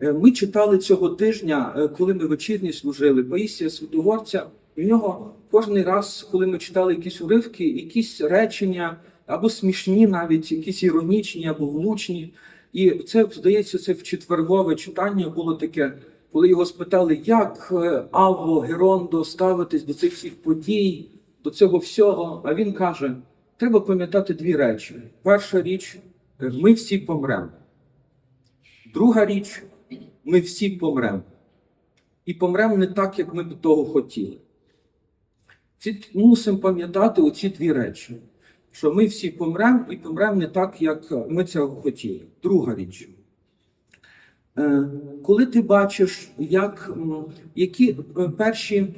Е, Ми читали цього тижня, е, коли ми вечірні служили, Паїсія Святогорця. І в нього кожен раз, коли ми читали якісь уривки, якісь речення або смішні, навіть якісь іронічні або влучні. І це здається, це в четвергове читання було таке, коли його спитали, як е, Аво, Герондо ставитись до цих всіх подій, до цього всього. А він каже: треба пам'ятати дві речі. Перша річ, ми всі помремо. Друга річ, ми всі помремо. І помремо не так, як ми б того хотіли. Ці мусимо пам'ятати оці дві речі: що ми всі помремо і помремо не так, як ми цього хотіли. Друга річ. Е, Коли ти бачиш, як, які, е, перші,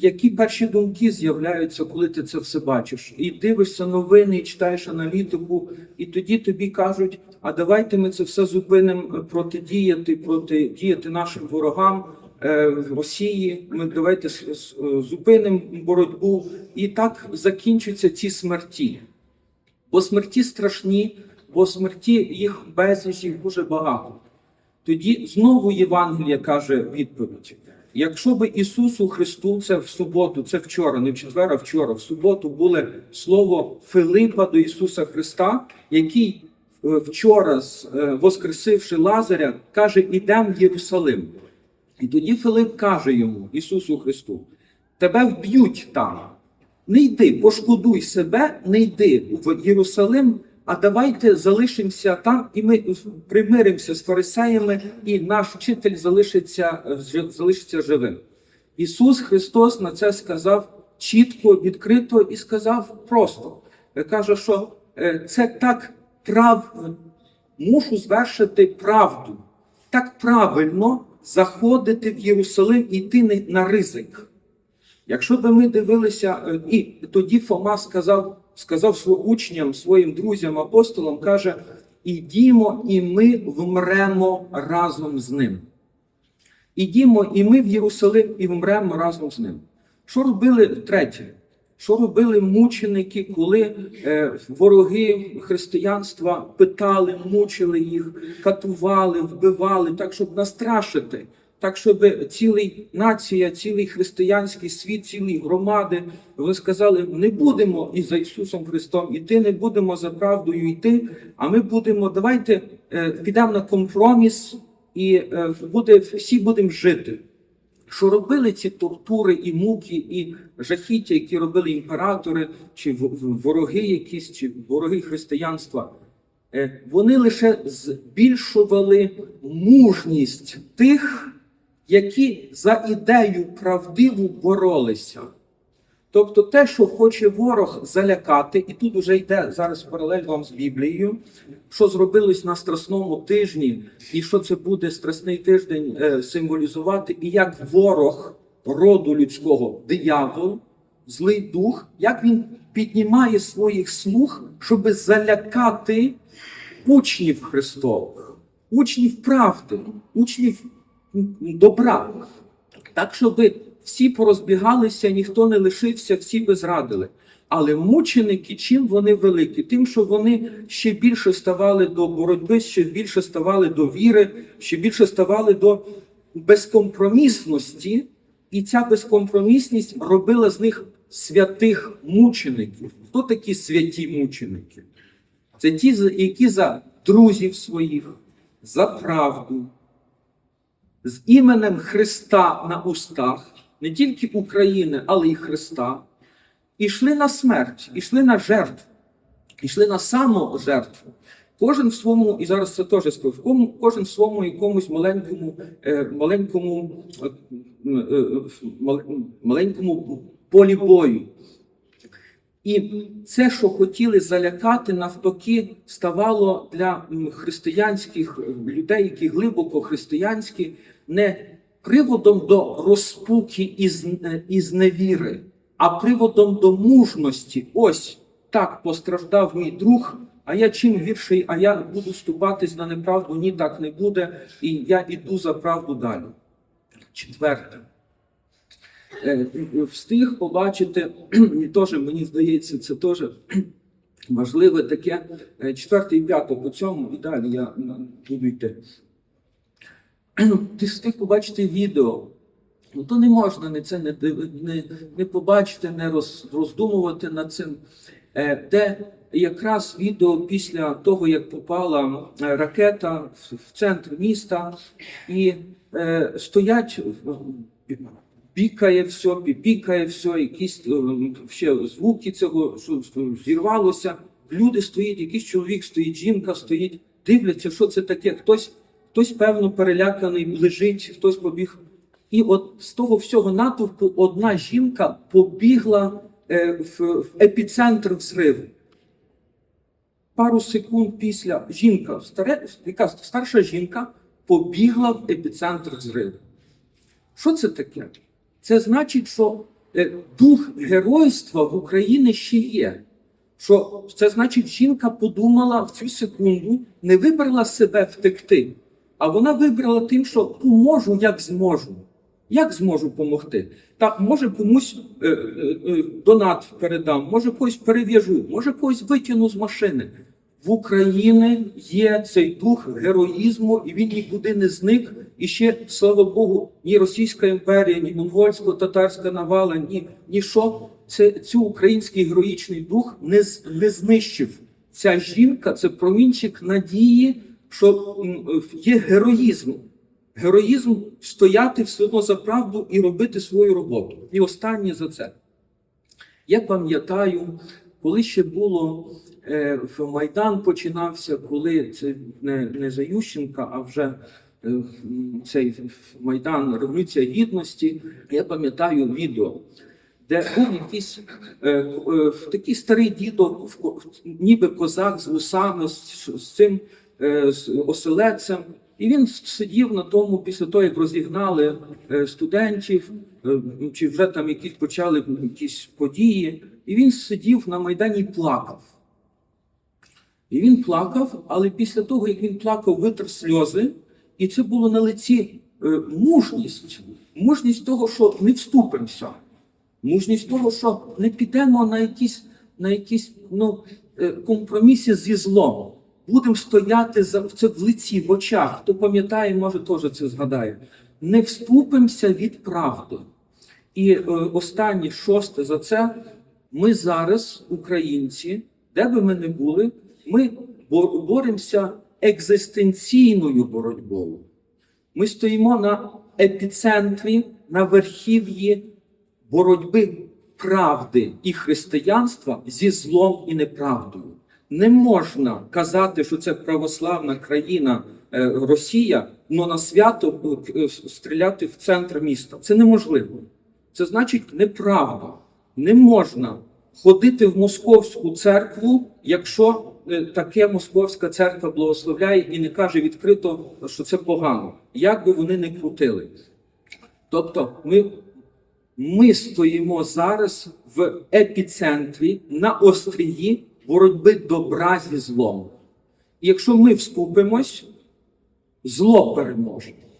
які перші думки з'являються, коли ти це все бачиш, і дивишся новини, і читаєш аналітику, і тоді тобі кажуть, а давайте ми це все зупинимо протидіяти, протидіяти нашим ворогам е, Росії. Ми давайте зупинимо боротьбу. І так закінчаться ці смерті. Бо смерті страшні, бо смерті їх безліч, їх дуже багато. Тоді знову Євангелія каже відповідь. Якщо би Ісусу Христу, це в суботу, це вчора, не в четвер, а вчора, в суботу було слово Филипа до Ісуса Христа, який е, вчора, е, воскресивши Лазаря, каже: ідемо в Єрусалим. І тоді Филип каже йому, Ісусу Христу, тебе вб'ють там. Не йди, пошкодуй себе, не йди в Єрусалим, а давайте залишимося там, і ми примиримося з фарисеями, і наш вчитель залишиться, залишиться живим. Ісус Христос на це сказав чітко, відкрито і сказав просто. Е, Каже, що е, це так прав, мушу звершити правду. Так правильно заходити в Єрусалим і йти на ризик. Якщо би ми дивилися, е, і тоді Фома сказав, сказав своїм учням, своїм друзям, апостолам, каже: ідімо, і ми вмремо разом з ним. Ідімо, і ми в Єрусалим і вмремо разом з ним. Що робили третє? Що робили мученики, коли е, вороги християнства питали, мучили їх, катували, вбивали, так, щоб настрашити, так, щоб цілий нація, цілий християнський світ, цілі громади, вони сказали: не будемо і за Ісусом Христом іти, не будемо за правдою йти, а ми будемо, давайте е, підемо на компроміс і е, буде, всі будемо жити що робили ці тортури і муки, і жахіття, які робили імператори, чи вороги якісь, чи вороги християнства, е, вони лише збільшували мужність тих, які за ідею правдиву боролися. Тобто те, що хоче ворог залякати, і тут вже йде зараз паралель вам з Біблією, що зробилось на страсному тижні, і що це буде страсний тиждень е, символізувати, і як ворог роду людського, диявол, злий дух, як він піднімає своїх слуг, щоб залякати учнів Христових, учнів правди, учнів добра. Так, щоб всі порозбігалися, ніхто не лишився, всі би зрадили. Але мученики, чим вони великі? Тим, що вони ще більше ставали до боротьби, ще більше ставали до віри, ще більше ставали до безкомпромісності, і ця безкомпромісність робила з них святих мучеників. Хто такі святі мученики? Це ті, які за друзів своїх, за правду, з іменем Христа на устах, не тільки України, але й Христа, ішли на смерть, ішли на жертву, ішли на саможертву. Кожен в своєму, і зараз це теж скажу, кожен в своєму якомусь маленькому, е, маленькому, е, е, мал- маленькому полі бою. І це, що хотіли залякати, навпаки, ставало для християнських людей, які глибоко християнські, не приводом до розпуки і з- е, і зневіри, а приводом до мужності. Ось так постраждав мій друг. А я чим гірший, а я буду ступатись на неправду, ні, так не буде, і я іду за правду далі. Четверте. Е, встиг побачити, теж мені здається, це теж важливе таке. е, Четверте і п'яте по цьому, і далі я буду йти. Ти встиг побачити відео. Ну, то не можна не це не, не, не побачити, не роз, роздумувати над цим. Е, де якраз відео після того, як попала е, ракета в, в центр міста, і е, стоять, бікає все, пікає все, якісь е, ще звуки цього, що зірвалося. Люди стоять, якийсь чоловік стоїть, жінка стоїть, дивляться, що це таке. Хтось, хтось певно, переляканий, лежить, хтось побіг. І от з того всього натовпу одна жінка побігла е, в, епіцентр взриву. Пару секунд після жінка, яка старша жінка, побігла в епіцентр взриву. Що це таке? Це значить, що е, дух геройства в Україні ще є. Що це значить, жінка подумала в цю секунду, не вибрала себе втекти, а вона вибрала тим, що поможу, як зможу. Як зможу допомогти? Так, може комусь е, е, е, донат передам, може когось перев'яжу, може когось витягну з машини. В Україні є цей дух героїзму, і він нікуди не зник. І ще, слава Богу, ні Російська імперія, ні монгольсько-татарська навала, ні, ні що це цю український героїчний дух не, не знищив. Ця жінка це промінчик надії, що є героїзм. Героїзм стояти все одно за правду і робити свою роботу. І останнє за це. Я пам'ятаю, коли ще було е, в Майдан починався, коли це не, не за Ющенка, а вже е, цей Майдан Революція Гідності. Я пам'ятаю відео, де був якийсь е, е, такий старий дідо, ніби козак з вусами, з, з цим з оселедцем. І він сидів на тому, після того, як розігнали е, студентів, е, чи вже там якісь почали якісь події, і він сидів на Майдані і плакав. І він плакав, але після того, як він плакав, витер сльози, і це було на лиці е, мужність. Мужність того, що не вступимося. Мужність того, що не підемо на якісь, на якісь ну, е, компроміси зі злом. Будемо стояти за це в лиці, в очах. Хто пам'ятає, може теж це згадає. Не вступимося від правди. І е, останнє шосте за це. Ми зараз, українці, де би ми не були, ми боремося екзистенційною боротьбою. Ми стоїмо на епіцентрі, на верхів'ї боротьби правди і християнства зі злом і неправдою. Не можна казати, що це православна країна е, Росія, але на свято е, е, стріляти в центр міста. Це неможливо. Це значить неправда. Не можна ходити в московську церкву, якщо таке московська церква благословляє і не каже відкрито, що це погано, як би вони не крутили. Тобто ми, ми стоїмо зараз в епіцентрі на острії боротьби добра зі злом. І якщо ми вступимось, зло переможе.